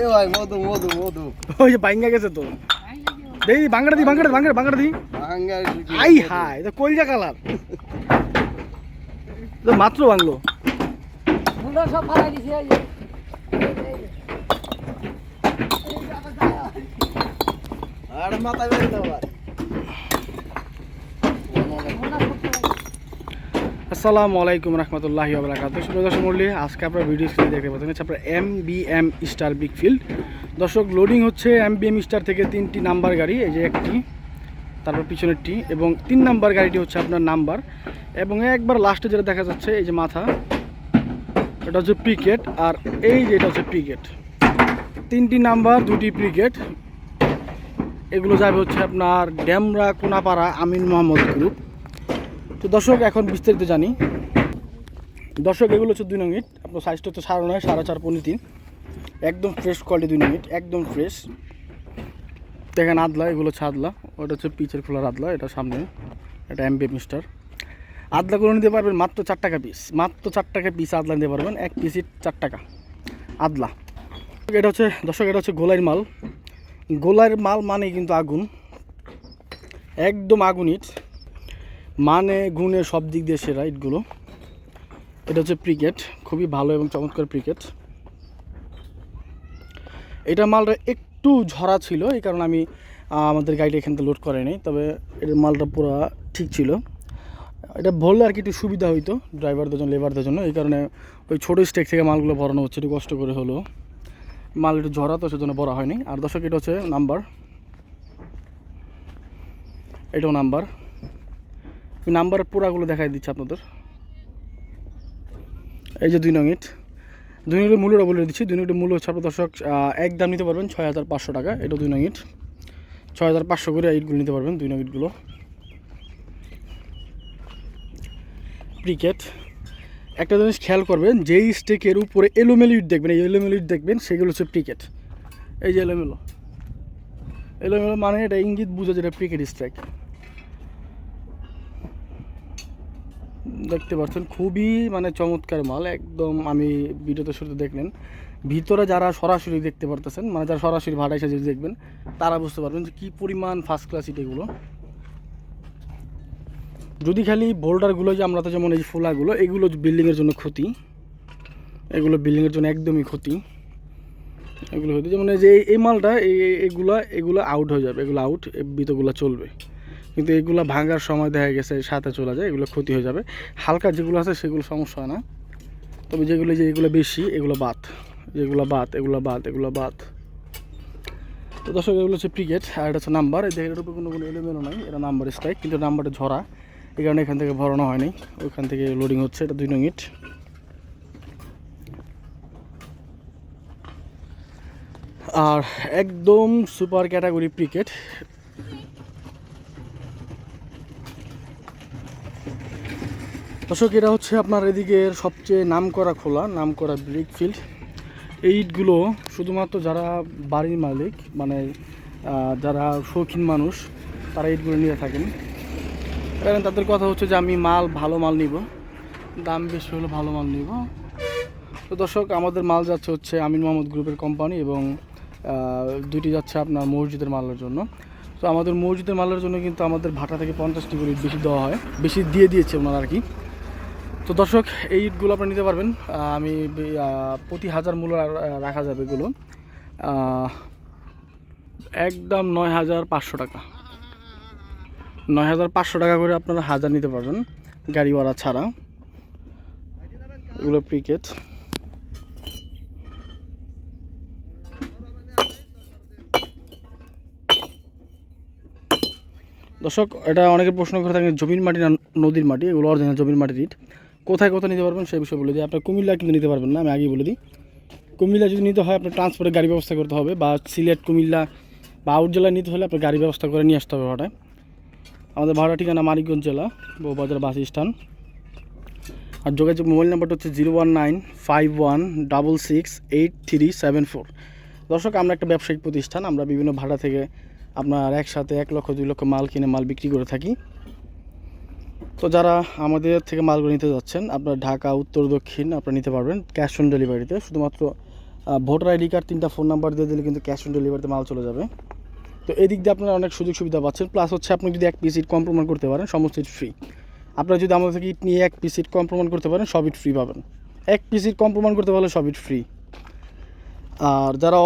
এ ভাই মধু মধু মধু। ওই যে বাইঙ্গা গেছে তো। দি দি আই হাই কলজা কালার। তো মাত্র বাংলো মুন্ডা সব ফালাই দিছে এই আর মাথা বের দাও ভাই মুন্ডা সব ফালাই দিছে। আসসালামু আলাইকুম রহমতুল্লাহি আবরাকাত সুপ্রিয় দর্শক মন্ডলী, আজকে আপনার ভিডিও স্ক্রিনে দেখতে পাচ্ছেন হচ্ছে আপনার M B M star big field দর্শক লোডিং হচ্ছে এম বি এম স্টার থেকে তিনটি নাম্বার গাড়ি, এই যে একটি, তারপর পিছনেরটি, এবং তিন নাম্বার গাড়িটি হচ্ছে আপনার নাম্বার। এবং একবার লাস্টে যেটা দেখা যাচ্ছে, এই যে মাথা, এটা হচ্ছে প্রিকেট আর এই যে এটা হচ্ছে প্রিকেট তিনটি নাম্বার, দুটি প্রিকেট এগুলো যাবে হচ্ছে আপনার ড্যামরা কোনাপাড়া আমিন মোহাম্মদ গ্রুপ তো দর্শক, এখন বিস্তারিত জানি। দর্শক, এগুলো হচ্ছে দুই নং ইট। আপনার সাইজটা হচ্ছে সাড়ে নয়, সাড়ে চার পনেরো তিন। একদম ফ্রেশ কোয়ালিটি দুই নং ইট, একদম ফ্রেশ দেখেন আদলা, এগুলো হচ্ছে আদলা। ওটা হচ্ছে পিচের খোলার আদলা, এটা সামনে। এটা এমবি মিস্টার আদলাগুলো নিতে পারবেন মাত্র চার টাকা পিস মাত্র চার টাকা পিস আদলা নিতে পারবেন, এক পিসির চার টাকা। আদলা। এটা হচ্ছে, দর্শক, এটা হচ্ছে গোলাইয়ের মাল। গোলাইয়ের মাল মানে কিন্তু আগুন। একদম আগুন ইট। মানে গুণে সব দিক দিয়ে সেরা ইটগুলো। এটা হচ্ছে ক্রিকেট খুবই ভালো এবং চমৎকার ক্রিকেট এটা মালটা একটু ঝরা ছিল, এই কারণে আমি আমাদের গাড়িটা এখান থেকে লোড করে নাই, তবে এটার মালটা পুরো ঠিক ছিল। এটা ভরলে আর কি একটু সুবিধা হইতো, ড্রাইভারদের জন্য, লেবারদের জন্য, এই কারণে ওই ছোটো স্টেক থেকে মালগুলো ভরানো হচ্ছে, একটু কষ্ট করে হলো। মাল একটু ঝরা তো সেজন্য ভরা হয়নি। আর দর্শক, এটা হচ্ছে নাম্বার এটাও নাম্বার আমি নাম্বারের পুরাগুলো দেখাই দিচ্ছি আপনাদের। এই যে দুই নং ইট। দুই নংয়ের মূল্যটা বলে দিচ্ছি। দুই নংয়ের মূল্য হচ্ছে আপনার দর্শক এক দাম নিতে পারবেন ছয় হাজার পাঁচশো টাকা। এটা দুই নং ইট। ছয় হাজার পাঁচশো করে ইটগুলো নিতে পারবেন, দুই নং ইটগুলো। ক্রিকেট একটা জিনিস খেয়াল করবেন, যেই স্টেকের উপরে এলোমেলো ইট দেখবেন, এই এলোমেলো ইট দেখবেন, সেগুলো হচ্ছে ক্রিকেট এই যে এলোমেলো। এলোমেলো মানে এটা ইঙ্গিত বুঝে যেটা ক্রিকেট স্ট্রাইক। দেখতে পাচ্ছেন, খুবই মানে চমৎকার মাল, একদম আমি ভিডিওতে শুরুতে দেখলেন। ভিতরে যারা সরাসরি দেখতে পারতেছেন মানে যারা সরাসরি ভাড়া এসে যদি দেখবেন, তারা বুঝতে পারবেন যে কী পরিমাণ ফার্স্ট ক্লাস এগুলো। যদি খালি বোল্ডারগুলো যে আমরা তো যেমন এই ফোলাগুলো, এগুলো বিল্ডিংয়ের জন্য ক্ষতি। এগুলো বিল্ডিংয়ের জন্য একদমই ক্ষতি। এগুলো হতে যেমন এই যে এই- মালটা এগুলা এগুলো আউট হয়ে যাবে, এগুলো আউট ভিতরগুলো চলবে। কিন্তু এগুলো ভাঙার সময় দেখা গেছে সাথে চলে যায়, এগুলো ক্ষতি হয়ে যাবে। হালকা যেগুলো আছে সেগুলো সমস্যা হয় না। তবে যেগুলো যে এগুলো বেশি, এগুলো বাদ। যেগুলো বাদ, এগুলো বাদ এগুলো বাদ। তো দর্শক, এগুলো হচ্ছে ক্রিকেট আর এটা হচ্ছে নাম্বার। এই দেখেন, এটার উপর কোনো কোনো এলোমেলো নাই, এটা নাম্বার স্ট্রাইক, কিন্তু নাম্বারটা ঝরা। এই কারণে এখান থেকে ভরানো হয়নি। ওইখান থেকে লোডিং হচ্ছে, এটা দুই ইট। আর একদম সুপার ক্যাটাগরি ক্রিকেট দর্শক, এটা হচ্ছে আপনার এদিকের সবচেয়ে নাম করা খোলা, নামকরা ব্রিক ফিল্ড এই ইটগুলো শুধুমাত্র যারা বাড়ির মালিক মানে যারা শৌখিন মানুষ, তারা ইটগুলো নিয়ে থাকেন। কারণ তাদের কথা হচ্ছে যে, আমি মাল, ভালো মাল নিব। দাম বেশি হলে ভালো মাল নিব। তো দর্শক, আমাদের মাল যাচ্ছে হচ্ছে আমিন মোহাম্মদ গ্রুপের কোম্পানি এবং দুটি যাচ্ছে আপনার মসজিদের মালের জন্য। তো আমাদের মসজিদের মালের জন্য কিন্তু আমাদের ভাটা থেকে পঞ্চাশটি করে বেশি দেওয়া হয়। বেশি দিয়ে দিয়েছে ওনারা আর কি। তো দর্শক, এই ইটগুলো আপনারা নিতে পারবেন। আমি প্রতি হাজার মূল্য রাখা যাবে এগুলো। একদম নয় হাজার পাঁচশো টাকা। নয় হাজার পাঁচশো টাকা করে আপনারা হাজার নিতে পারবেন গাড়ি ভাড়া ছাড়া। এগুলো প্রিকেট দর্শক, এটা অনেকে প্রশ্ন করে থাকেন, জমির মাটি না নদীর মাটি? এগুলো অরিজিনাল জমির মাটির ইট। কোথায় কোথায় নিতে পারবেন সেই বিষয়ে বলে দিই। আপনার কুমিল্লা কিন্তু নিতে পারবেন না, আমি আগেই বলে দিই। কুমিল্লা যদি নিতে হয়, আপনার ট্রান্সপোর্টের গাড়ি ব্যবস্থা করতে হবে বা সিলেট, কুমিল্লা বা আউট জেলায় নিতে হলে আপনার গাড়ি ব্যবস্থা করে নিয়ে আসতে হবে ভাড়ায়। আমাদের ভাড়া ঠিকানা মানিকগঞ্জ জেলা বউবাজার বাস স্ট্যান্ড। আর যোগাযোগ মোবাইল নাম্বারটা হচ্ছে zero one nine five one double six eight three seven four. দর্শক, আমরা একটা ব্যবসায়িক প্রতিষ্ঠান, আমরা বিভিন্ন ভাড়া থেকে আপনার একসাথে এক লক্ষ, দুই লক্ষ মাল কিনে, মাল বিক্রি করে থাকি। তো যারা আমাদের থেকে মালগুলো নিতে যাচ্ছেন, আপনার ঢাকা, উত্তর, দক্ষিণ আপনারা নিতে পারবেন ক্যাশ অন ডেলিভারিতে শুধুমাত্র ভোটার আইডি কার্ড তিনটা ফোন নাম্বার দিয়ে দিলে কিন্তু ক্যাশ অন ডেলিভারিতে মাল চলে যাবে। তো এদিক দিয়ে আপনারা অনেক সুযোগ সুবিধা পাচ্ছেন। প্লাস হচ্ছে আপনি যদি এক পিস ইট কম প্রমাণ করতে পারেন, সমস্ত ইট ফ্রি আপনারা যদি আমাদের থেকে ইট নিয়ে এক পিস ইট কম প্রমাণ করতে পারেন, সব ইট ফ্রি পাবেন। এক পিস ইট কম প্রমাণ করতে পারলে সব ইট ফ্রি আর যারা